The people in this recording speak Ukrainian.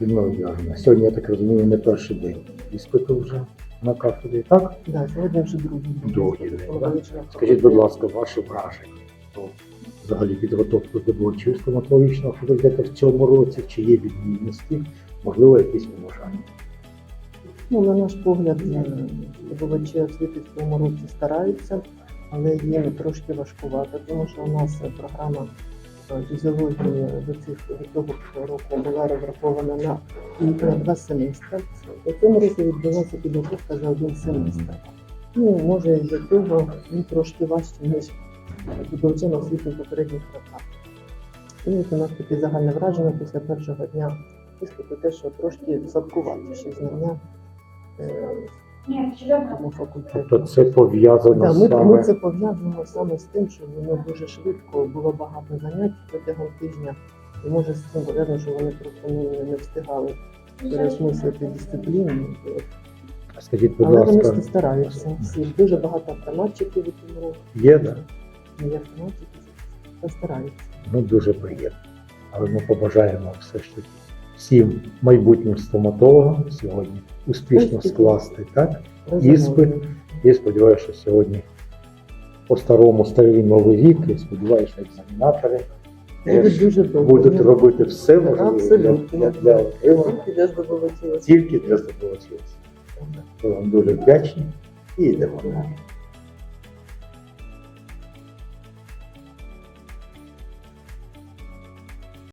Діагноз. Сьогодні, я так розумію, не перший день іспиту вже на кафедрі, так? Да, сьогодні вже другий день. Другий день, Скажіть, будь ласка, ваше враження про взагалі підготовку здобувачів стоматологічного факультету в цьому році, чи є відмінності, можливо, якісь побажання? Ну, на наш погляд, е, здобувачі освіти в цьому році стараються, але їм трошки важкувато, тому що у нас е, програма фізіології до цих від того року була розрахована на, два семестри. У цьому році відбулася підготовка за один семестр. Ну, може, із-за того він трошки важче, ніж здобувачам освіти попередніх роках. І у нас таке загальне враження після першого дня іспиту те, що трошки садкуватіші знання е, тому факультету. Тобто це пов'язано Да, ми, саме ми це пов'язуємо саме з тим, що воно дуже швидко було багато занять протягом тижня, і може з цим пов'язано, що вони просто не, не встигали переосмислити дисципліну. Скажіть, будь Але вони стараються. Всі дуже багато автоматчиків у цьому році. є, да? Є автоматчики, та стараються. Ну, дуже приємно. Але ми побажаємо все ж таки всім майбутнім стоматологам сьогодні успішно скласти так, іспит. І сподіваюся, що сьогодні по старому новий рік, і сподіваюся, що екзаменатори Будуть дуже будуть робити все можливе для, для, отримання. Тільки для здобувачів. Вам дуже вдячні. І йдемо.